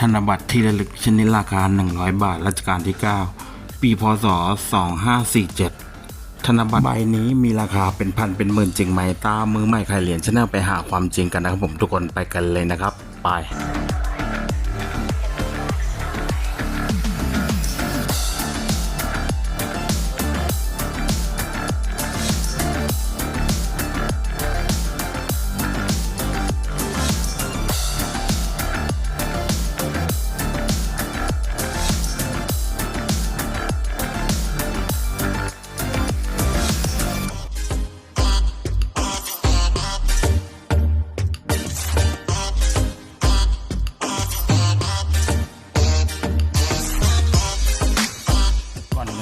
ธนบัตรที่ระลึกชนิดราคา 100 บาทรัชกาลที่ 9 ปีพศ 2547 ธนบัตรใบนี้มีราคาเป็นพันเป็นหมื่นจริงไหมตามมือใหม่ใครเหรียญชนะไปหาความจริงกันนะครับผมทุกคนไปกันเลยนะครับ ไป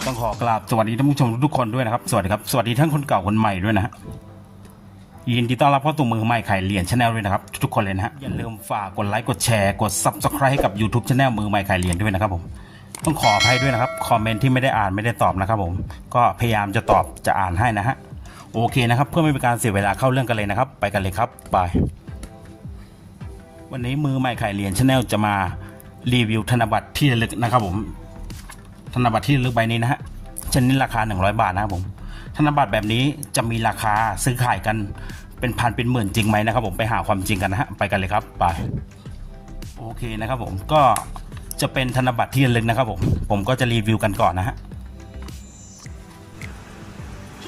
ต้องขอกราบสวัสดีท่านผู้ชมทุกคนด้วยนะครับ สวัสดีครับ สวัสดีทั้งคนเก่าคนใหม่ด้วยนะฮะยินดีต้อนรับเข้าสู่มือใหม่ไข่เหรียญชาแนลด้วยนะครับ ทุกคนเลยนะฮะอย่าลืมฝากกดไลค์กดแชร์กด subscribe ให้กับ YouTube Channel มือใหม่ไข่เหรียญด้วยนะครับผมต้องขออภัยด้วยนะครับคอมเมนต์ที่ไม่ได้อ่านไม่ได้ตอบนะครับผมก็พยายามจะตอบจะอ่านให้นะฮะโอเคนะครับเพื่อไม่เป็นการเสียเวลาเข้าเรื่องกันเลยนะครับ ไปกันเลยครับไปวันนี้มือใหม่ไข่เหรียญชาแนลจะมารีวิวธนบัตรที่ระลึกนะครับผม ธนบัตรที่ระลึกใบนี้นะฮะชนิดราคา 100 บาทนะครับผม ธนบัตรแบบนี้จะมีราคาซื้อขายกันเป็นพันเป็นหมื่นจริงไหมนะครับผมไปหาความจริงกันนะฮะไปกันเลยครับไปโอเคนะครับผมก็จะเป็นธนบัตรที่ระลึกนะครับผมผมก็จะรีวิวกันก่อนนะฮะ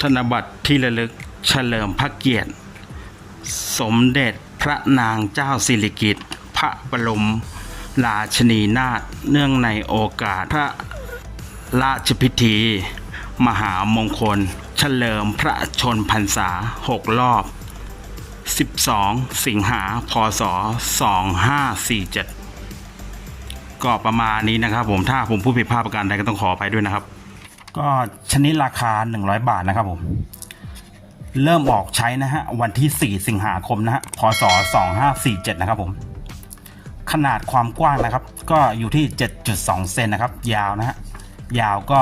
ธนบัตรที่ระลึกเฉลิมพระเกียรติ สมเด็จพระนางเจ้าสิริกิติ์พระบรมราชินีนาถเนื่องในโอกาสพระ ราชพิธี มหามงคล เฉลิมพระชนพรรษา 6 รอบ 12 สิงหาพศ 2547 ก็ประมาณนี้นะครับผมถ้าผมพูดผิดพลาดประการใดก็ต้องขอไปด้วยนะครับ ก็ชนิดราคา 100 บาทนะครับผม เริ่มออกใช้นะฮะ วันที่ 4 สิงหาคมนะฮะพศ 2547 นะครับผมขนาดความกว้างนะครับ ก็อยู่ที่ 7.2 เซนนะครับ ยาวนะฮะ ยาวก็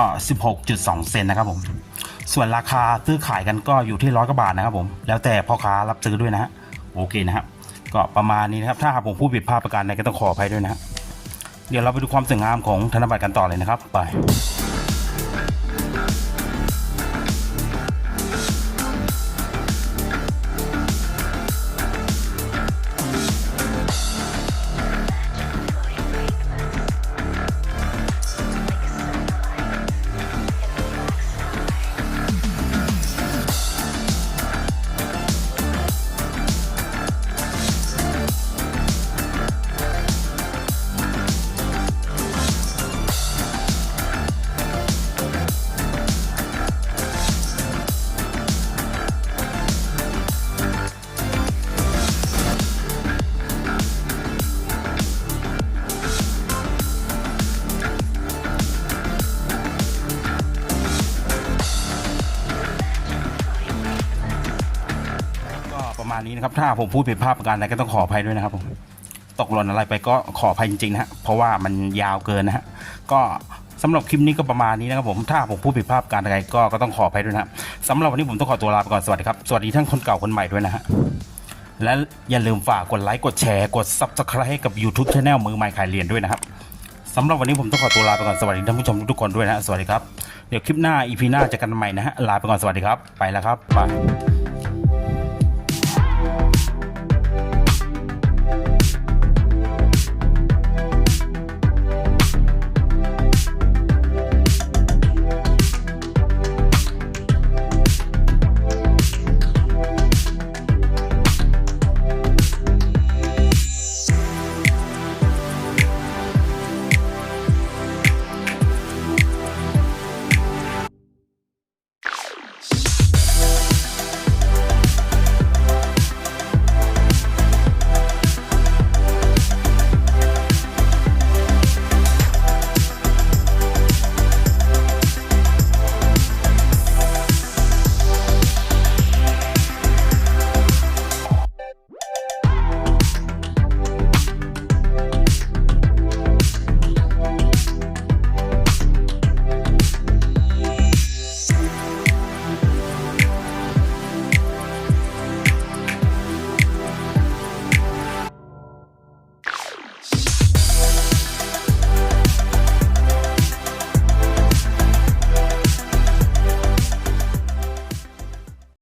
16.2 เซนนะครับผม ส่วนราคาซื้อขายกันก็อยู่ที่ร้อยกว่าบาทนะครับผม แล้วแต่พ่อค้ารับซื้อด้วยนะฮะ โอเคนะครับ ก็ประมาณนี้นะครับ ถ้าหากผมพูดผิดพลาดประการใดก็ต้องขออภัยด้วยนะฮะ เดี๋ยวเราไปดูความสวยงามของธนบัตรกันต่อเลยนะครับ ไป มาณนี้นะครับ ถ้าผมพูดผิดพลาดประการใดก็ต้องขออภัยด้วยนะครับผมตกหล่นอะไรไปก็ขออภัยจริงๆนะฮะเพราะว่ามันยาวเกินนะฮะก็สำหรับคลิปนี้ก็ประมาณนี้นะครับผมถ้าผมพูดผิดพลาดประการใดก็ก็ต้องขออภัยด้วยนะครับสำหรับวันนี้ผมต้องขอตัวลาไปก่อนสวัสดีครับสวัสดีทั้งคนเก่าคนใหม่ด้วยนะฮะและอย่าลืมฝากกดไลค์กดแชร์กด subscribe ให้กับ YouTube Channel มือใหม่ขายเรียญด้วยนะครับสำหรับวันนี้ผมต้องขอตัวลาไปก่อนสวัสดีท่านผู้ชมทุกคนด้วยนะสวัสดีครับเดี๋ยวคลิปหน้า EP หน้าจอกันใหม่นะฮะลาไปก่อนสวัสดีครับ ไปแล้วครับไป